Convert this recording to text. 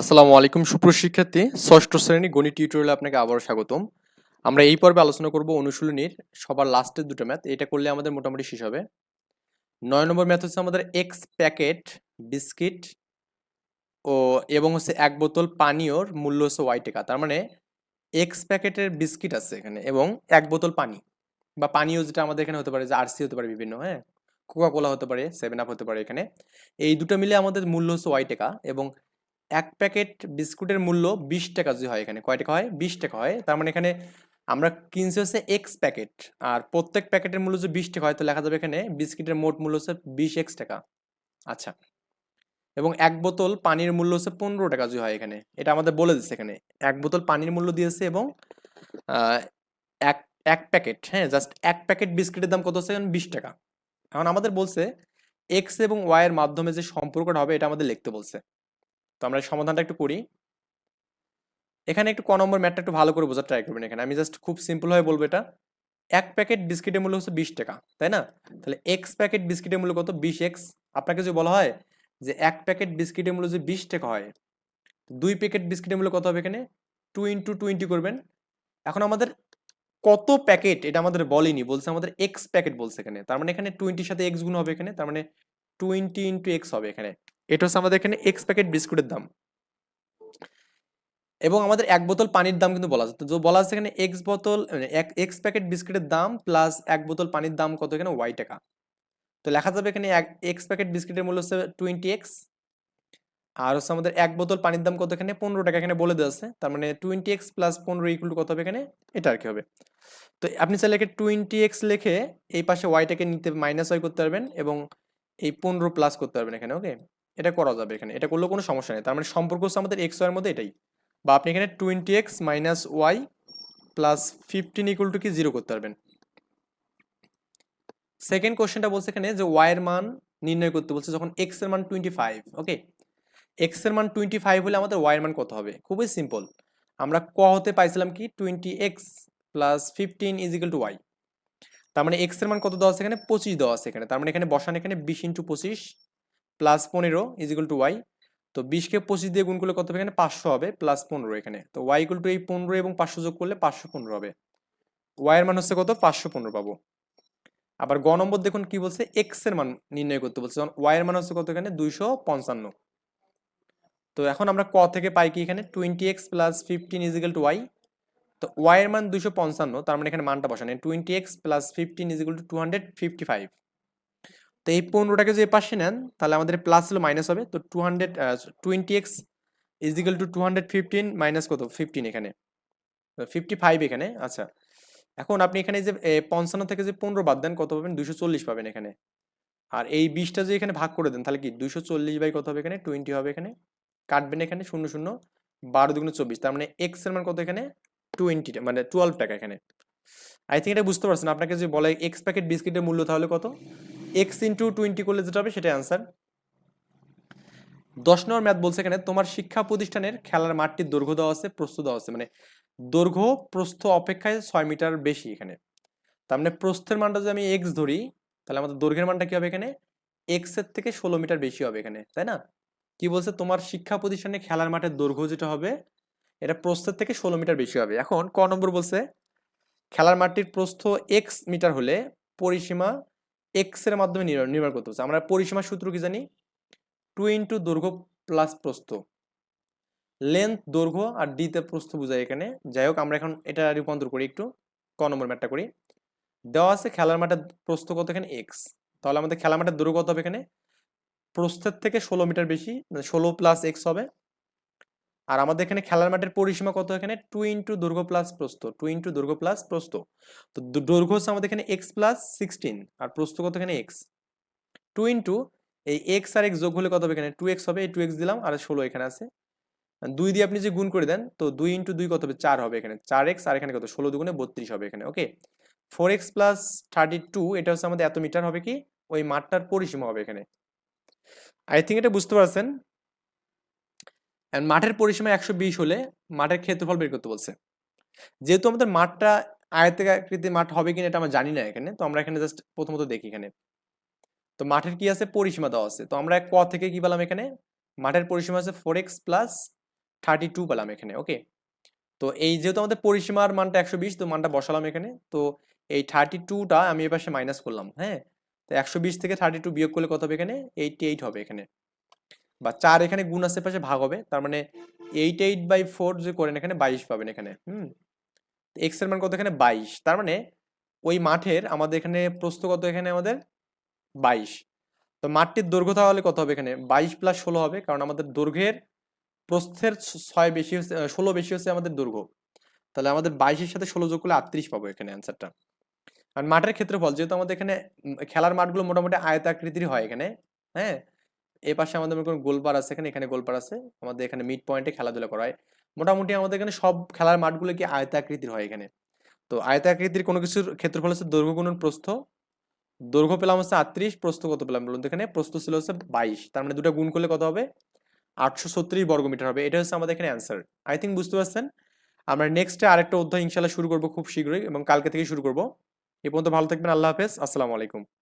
আসসালামু আলাইকুম সুপ্রশিক্ষার্থী ষষ্ঠ শ্রেণি গণিত টিউটোরিয়ালে আপনাকে আবারও স্বাগতম। আমরা এই পর্বে আলোচনা করব অনুশীলনীর সবার লাস্টের দুটো ম্যাথ এটা করলে আমাদের মোটামুটি শেষ হবে। নয় নম্বর ম্যাথ হচ্ছে আমাদের এক্স প্যাকেট বিস্কিট ও এবং হচ্ছে এক বোতল পানীয়র মূল্য হচ্ছে ওয়াই টাকা। তার মানে এক্স প্যাকেটের বিস্কিট আছে এখানে এবং এক বোতল পানি। বা পানীয় যেটা আমাদের এখানে হতে পারে, যে আরসি হতে পারে বিভিন্ন হ্যাঁ? কোকা কোলা হতে পারে সেভেন আপ হতে পারে এখানে। এই দুটো মিলে আমাদের মূল্য হচ্ছে ওয়াই টাকা এবং এক প্যাকেট বিস্কুটের মূল্য বিশ টাকা যদি হয় এখানে, কয় টাকা হয়? বিশ টাকা হয়। তার মানে এখানে আমরা কিনছি হচ্ছে এক্স প্যাকেট। আর প্রত্যেক প্যাকেটের মূল্য যদি বিশ টাকা হয়, তো লেখা যাবে এখানে বিস্কিটের মোট মূল্য হচ্ছে বিশ এক্স টাকা। আচ্ছা। এবং এক বোতল পানির মূল্য হচ্ছে পনেরো টাকা যদি হয় এখানে। এটা আমাদের বলে দিচ্ছে এখানে। এক বোতল পানির মূল্য দিয়েছে এবং এক এক প্যাকেট হ্যাঁ জাস্ট এক প্যাকেট বিস্কিটের দাম কত হচ্ছে এখন? বিশ টাকা। এখন আমাদের বলছে এক্স এবং ওয়াই এর মাধ্যমে যে সম্পর্কটা হবে, এটা আমাদের লিখতে বলছে। তো আমরা সমাধানটা একটু করি। এখানে একটু ক নম্বর ম্যাটটা একটু ভালো করে বোঝার ট্রাই করবেন এখানে। আমি জাস্ট খুব সিম্পল ভাবে বলব এটা। এক প্যাকেট বিস্কিটের মূল্য হচ্ছে বিশ টাকা, তাই না? তাহলে এক্স প্যাকেট বিস্কিটের মূল্য কত? বিশ এক্স আপনাকে যদি বলা হয় যে এক প্যাকেট বিস্কিটের মূল্য যদি বিশ টাকা হয়, দুই প্যাকেট বিস্কিটের মূল্য কত হবে এখানে? টু ইন্টু টোয়েন্টি করবেন। এখন আমাদের কত প্যাকেট এটা আমাদের বলেনি, বলছে আমাদের এক্স প্যাকেট বলছে এখানে। তার মানে এখানে টোয়েন্টির সাথে এক্স গুণ হবে এখানে, তার মানে টোয়েন্টি ইন্টু এক্স হবে এখানে। এটা হচ্ছে আমাদের এখানে এক্স প্যাকেট বিস্কুটের দাম। এবং আমাদের এক বোতল পানির দাম কিন্তু বলা আছে। তো বলা আছে এখানে এক্স বোতল মানে এক এক্স প্যাকেট বিস্কুটের দাম প্লাস এক বোতল পানির দাম কত এখানে? ওয়াই টাকা। তো লেখা যাবে এখানে এক এক্স প্যাকেট বিস্কুটের মূল্য হচ্ছে টোয়েন্টি এক্স আর হচ্ছে আমাদের এক বোতল পানির দাম কত এখানে? পনেরো টাকা এখানে বলে দেওয়া আছে। তার মানে টোয়েন্টি এক্স প্লাস পনেরো ইকুয়াল টু কত হবে এখানে? এটা আর কি হবে। তো আপনি চাইলে এখানে টোয়েন্টি এক্স লিখে এই পাশে ওয়াইটাকে নিতে মাইনাস ওয়াই করতে পারবেন এবং এই পনেরো প্লাস করতে পারবেন এখানে ওকে এটা করা যাবে এখানে। এটা করলেও কোনো সমস্যা নেই। তার মানে সম্পর্ক হচ্ছে আমাদের এক্স ওয়াইয়ের মধ্যে এটাই। বা আপনি এখানে twenty x minus y plus fifteen equal to কি? জিরো করতে পারবেন। সেকেন্ড কোশ্চেনটা বলছে এখানে যে ওয়াই এর মান নির্ণয় করতে বলছে যখন এক্সের মান টোয়েন্টি ফাইভ ওকে এক্সের মান টোয়েন্টি ফাইভ হলে আমাদের ওয়াই এর মান কত হবে? খুবই সিম্পল আমরা ক হতে পাইছিলাম কি? Twenty x plus fifteen equal to y তার মানে এক্সের মান কত দেওয়া আছে এখানে? পঁচিশ দেওয়া আছে এখানে। তার মানে এখানে বসান এখানে বিশ ইন্টু পঁচিশ প্লাস পনেরো ইজিক্যাল টু ওয়াই তো বিশকে পঁচিশ দিয়ে গুণ করলে কত হবে এখানে? পাঁচশো হবে প্লাস পনেরো এখানে। তো ওয়াই ইকুয়াল টু এই পনেরো এবং পাঁচশো যোগ করলে পাঁচশো পনেরো হবে। ওয়াই এর মান হচ্ছে কত? পাঁচশো পনেরো পাবো। আবার গ নম্বর দেখুন কি বলছে? এক্সের মান নির্ণয় করতে বলছে। যেমন ওয়াই এর মান হচ্ছে কত এখানে? দুইশো পঞ্চান্ন। তো এখন আমরা ক থেকে পাই কি এখানে? Twenty x plus fifteen equal to y তো ওয়াই এর মান দুইশো পঞ্চান্ন, তার মানে এখানে মানটা বসান। Twenty x plus fifteen equal to two hundred fifty five তো এই পনেরোটাকে যদি পাশে নেন, তাহলে আমাদের প্লাস হলো মাইনাস হবে। তো two hundred twenty x equal to two hundred fifteen minus কত? ফিফটিন এখানে। ফিফটি ফাইভ এখানে আচ্ছা। এখন আপনি এখানে যে পঞ্চান্ন থেকে যে পনেরো বাদ দেন, কত পাবেন? দুশো চল্লিশ পাবেন এখানে। আর এই বিশটা যদি এখানে ভাগ করে দেন, তাহলে কি? দুশো চল্লিশ বাই কত হবে এখানে? টোয়েন্টি হবে এখানে। কাটবেন এখানে শূন্য শূন্য, বারো দুগুণ চব্বিশ। তার মানে এক্সের মান কত এখানে? টোয়েন্টি মানে টুয়েলভ টাকা এখানে। আই থিঙ্ক এটা বুঝতে পারছেন। আপনাকে যে বলে এক্স প্যাকেট বিস্কিটের মূল্য তাহলে কত? এক্স ইন্টু টোয়েন্টি করলে যেটা হবে সেটাই আনসার দশ নম্বর ম্যাথ বলছে এখানে, তোমার শিক্ষা প্রতিষ্ঠানের খেলার মাঠটির দৈর্ঘ্য দেওয়া আছে, প্রস্থ দেওয়া আছে। মানে দৈর্ঘ্য, প্রস্থ অপেক্ষায় ছয় মিটার বেশি এখানে। তার মানে প্রস্থের মানটা যদি আমি এক্স ধরি, তাহলে আমাদের দৈর্ঘ্যের মানটা কি হবে এখানে? এক্সের থেকে ষোলো মিটার বেশি হবে এখানে, তাই না? কি বলছে? তোমার শিক্ষা প্রতিষ্ঠানে খেলার মাঠের দৈর্ঘ্য যেটা হবে, এটা প্রস্থের থেকে ষোলো মিটার বেশি হবে। এখন ক নম্বর বলছে, খেলার মাঠটির প্রস্থ এক্স মিটার হলে পরিসীমা এক্সের মাধ্যমে নির্মাণ করতে হচ্ছে। আমরা পরিসীমার সূত্র কি জানি? টু ইন্টু দৈর্ঘ্য প্লাস প্রস্থ। লেন্থ দৈর্ঘ্য আর ডিতে প্রস্থ বোঝায় এখানে। যাই হোক, আমরা এখন এটা রূপান্তর করি একটু, ক নম্বর ম্যাটটা করি। দেওয়া আছে খেলার মাঠের প্রস্থ কত এখানে? এক্স তাহলে আমাদের খেলার মাঠের দৈর্ঘ্য কত হবে এখানে? প্রস্থের থেকে ষোলো মিটার বেশি মানে ষোলো প্লাস এক্স হবে। আর আমাদের এখানে খেলার মাঠের পরিসীমা কত এখানে? টু ইন্টু দৈর্ঘ্য প্লাস প্রস্ত টু ইন্টু দৈর্ঘ্য প্লাস প্রস্ত তো দৈর্ঘ্য হচ্ছে আমাদের এখানে এক্স প্লাস সিক্সটিন আর প্রস্ত কত এখানে? এক্স টু ইন্টু এই এক্স আর এক্স যোগ হলে কত হবে এখানে? টু এক্স হবে, এই টু এক্স দিলাম আর ষোলো এখানে আছে। দুই দিয়ে আপনি যে গুণ করে দেন, তো দুই ইন্টু দুই কত হবে? চার হবে এখানে। চার এক্স আর এখানে কত? ষোলো দুগুণে বত্রিশ হবে এখানে okay four x plus thirty two এটা হচ্ছে আমাদের এত মিটার হবে কি? ওই মাঠটার পরিসীমা হবে এখানে। আই থিঙ্ক এটা বুঝতে পারছেন। মাঠের পরিসীমা একশো বিশ হলে মাঠের ক্ষেত্রফল বের করতে বলছে। যেহেতু আমাদের মাঠটা আয়তাকৃতির মাঠ হবে কিনা এটা আমরা জানি না এখানে, তো আমরা এখানে জাস্ট প্রথমত দেখি এখানে। তো মাঠের কি আছে? পরিসীমা দেওয়া আছে। তো আমরা ক থেকে কি পেলাম এখানে? মাঠের পরিসীমা আছে four x plus thirty two পেলাম এখানে ওকে তো এই যেহেতু আমাদের পরিসীমার মানটা একশো বিশ, তো মানটা বসালাম এখানে। তো এই থার্টি টুটা আমি এ পাশে মাইনাস করলাম হ্যাঁ? তো একশো বিশ থেকে থার্টি টু বিয়োগ করলে কত হবে এখানে? এইটটি এইট হবে এখানে। বা চার এখানে গুণ আছে পাশে ভাগ হবে, তার মানে এইট এইট বাই ফোর যে করেন এখানে বাইশ পাবেন এখানে, হুম? এক্সের মান কত এখানে? বাইশ। তার মানে ওই মাঠের আমাদের এখানে প্রস্থ কত এখানে আমাদের? বাইশ। তো মাঠটির দৈর্ঘ্য তাহলে কত হবে এখানে? বাইশ প্লাস ষোলো হবে, কারণ আমাদের দৈর্ঘ্যের প্রস্থের ছয় বেশি হচ্ছে ষোলো বেশি হচ্ছে আমাদের দৈর্ঘ্য। তাহলে আমাদের বাইশের সাথে ষোলো যোগ করলে আটত্রিশ পাবো এখানে অ্যান্সারটা আর মাঠের ক্ষেত্রফল, যেহেতু আমাদের এখানে খেলার মাঠগুলো মোটামুটি আয়তাকৃতির হয় এখানে হ্যাঁ? এ পাশে আমাদের মনে করুন গোলপার আছে, এখানে এখানে গোলপার আছে। আমাদের এখানে মিড পয়েন্টে খেলাধুলা করা হয়। মোটামুটি আমাদের এখানে সব খেলার মাঠগুলো কি আয়তাকৃতির হয় এখানে। তো আয়তাকৃতির কোনো কিছুর ক্ষেত্রফল হচ্ছে দৈর্ঘ্য গুণন প্রস্থ। দৈর্ঘ্য পেলাম হচ্ছে আটত্রিশ, প্রস্থ কত পেলাম বলুন এখানে? প্রস্থ ছিল হচ্ছে বাইশ। তার মানে দুটো গুণ করলে কত হবে? আটশো ছত্রিশ বর্গমিটার হবে। এটা হচ্ছে আমাদের এখানে অ্যান্সার আই থিঙ্ক বুঝতে পারছেন? আমরা নেক্সটে আরেকটা অধ্যায় ইনশাল্লাহ শুরু করব খুব শীঘ্রই এবং কালকে থেকে শুরু করব। এ পর্যন্ত ভালো থাকবেন, আল্লাহ হাফেজ। আসসালামু আলাইকুম।